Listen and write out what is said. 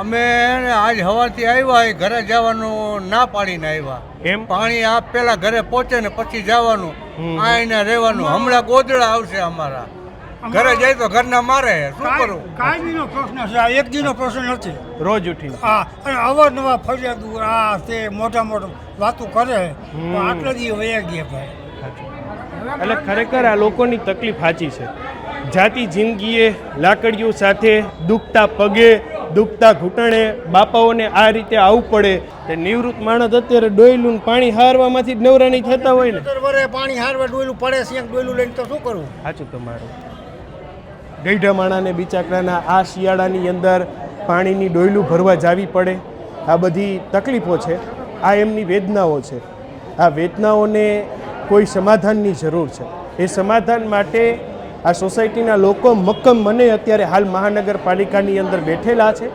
અમે આજ હવાથી આવ્યા એ ઘરે જવાનું ના પાડીને આવ્યા. એમ? પાણી આ પેલા ઘરે પહોંચે ને પછી જવાનું. આ એને રહેવાનું. હમણાં ગોદડા આવશે અમારા. ઘરે જાય તો ઘરના મારે. શું કરું? કાયમીનો પ્રશ્ન છે. આ એક દીનો પ્રશ્ન નથી. રોજ ઉઠીને. આ અને અવારનવાર ફરિયાદ આ તે મોટા મોટા વાતો કરે. તો આટલા દી વયા ગયા ભાઈ. એટલે ખરેખર આ લોકોની તકલીફ સાચી છે. જાતિ જિંદગીએ લાકડીઓ સાથે દુખતા પગે દુખતા ઘૂંટણે બાપાઓને આ રીતે આવવું પડે તે નિવૃત્ત માણસ અત્યારે ડોયલું પાણી હારવામાંથી જ નવરાણી થતા હોય ને. વરે પાણી હારવા ડોયલું પડે છે ડોયલું લઈને તો શું કરવું? સાચું તમારું. ગઈઢા માણાને બિચાકડાના આ શિયાળાની અંદર પાણીની ડોયલું ભરવા જાવી પડે. આ બધી તકલીફો છે. આ એમની વેદનાઓ છે. આ વેદનાઓને કોઈ સમાધાનની જરૂર છે. એ સમાધાન માટે આ સોસાયટીના લોકો મક્કમ મને અત્યારે હાલ મહાનગરપાલિકાની અંદર બેઠેલા છે.